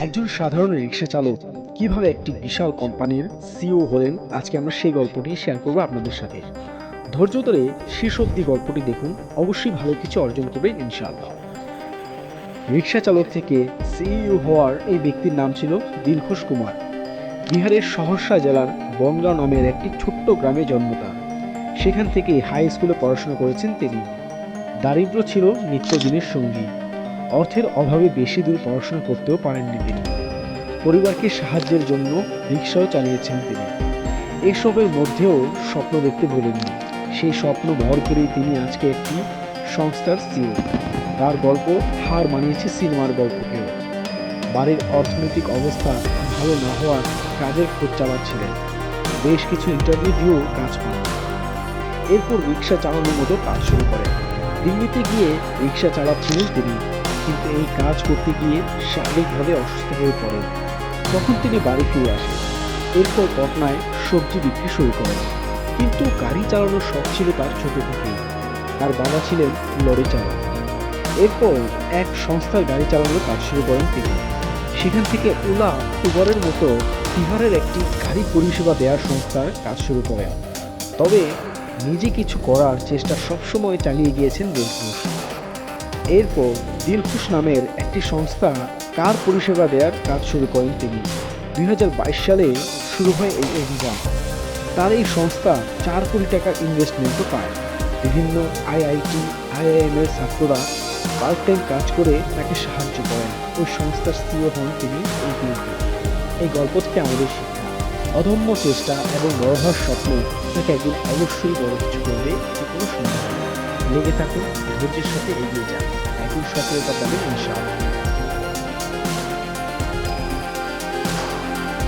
একজন সাধারণ রিক্সা চালক কীভাবে একটি বিশাল কোম্পানির সিও হলেন, আজকে আমরা সেই গল্পটি শেয়ার করব আপনাদের সাথে। ধৈর্য ধরে শেষ অব্দি গল্পটি দেখুন, অবশ্যই ভালো কিছু অর্জন করবেন ইনশাআল্লাহ। রিক্সা চালক থেকে সিইও হওয়ার এই ব্যক্তির নাম ছিল দিলখুশ কুমার। বিহারের সহরসা জেলার বনগাঁ নামের একটি ছোট্ট গ্রামে জন্ম তার। সেখান থেকে হাই স্কুলে পড়াশোনা করেছেন তিনি। দারিদ্র ছিল নিত্যদিনের সঙ্গী। অর্থের অভাবে বেশি দূর পড়াশোনা করতেও পারেননি তিনি। পরিবারকে সাহায্যের জন্য রিক্সাও চালিয়েছেন তিনি। এসবের মধ্যেও স্বপ্ন দেখতে ভুলেননি। সেই স্বপ্ন ভর করেই তিনি আজকে একটি সংস্থার সিও। তার গল্প হার মানিয়েছে সিনেমার গল্পকেও। বাড়ির অর্থনৈতিক অবস্থা ভালো না হওয়ার কাজের খোঁজ চালাচ্ছিলেন। বেশ কিছু ইন্টারভিউ দিয়েও কাজ পান এরপর রিক্সা চালানোর মতো কাজ শুরু করেন। দিল্লিতে গিয়ে রিক্সা চালাচ্ছিলেন তিনি। কিন্তু এই কাজ করতে গিয়ে শারীরিকভাবে অসুস্থ হয়ে পড়েন তখন তিনি বাড়ি ফিরে আসেন। এরপর পটনায় সবজি বিক্রি শুরু করেন। কিন্তু গাড়ি চালানোর শখ ছিল তার ছোট থেকে। তার বাবা ছিলেন লরি চালক। এরপর এক সংস্থার গাড়ি চালানোর কাজ শুরু করেন তিনি। সেখান থেকে ওলা, উবারের মতো বিহারের একটি গাড়ি পরিষেবা দেওয়ার সংস্থার কাজ শুরু করেন। তবে নিজে কিছু করার চেষ্টা সবসময় চালিয়ে গিয়েছেন দিলখুশ এরপর দিলখুশ নামের একটি সংস্থা কার পরিষেবা দেওয়ার কাজ শুরু করেন তিনি। দুই হাজার বাইশ সালে শুরু হয় এই অভিযান। তার এই সংস্থা চার কোটি টাকার ইনভেস্টমেন্টও পায়। বিভিন্ন আইআইটি আইআইএম এর ছাত্ররা পার্ট টাইম কাজ করে তাকে সাহায্য করেন। ওই সংস্থার সিও হন তিনি এই গল্প থেকে আমাদের শিক্ষা। অদম্য চেষ্টা এবং বড় হওয়ার স্বপ্ন তাকে একদিন অবশ্যই বড় কিছু করবে যে কোনো। লেগে থাকুন ধৈর্যের সাথে এগিয়ে যান। একই সফলতা পাবেন ইনশাআল্লাহ।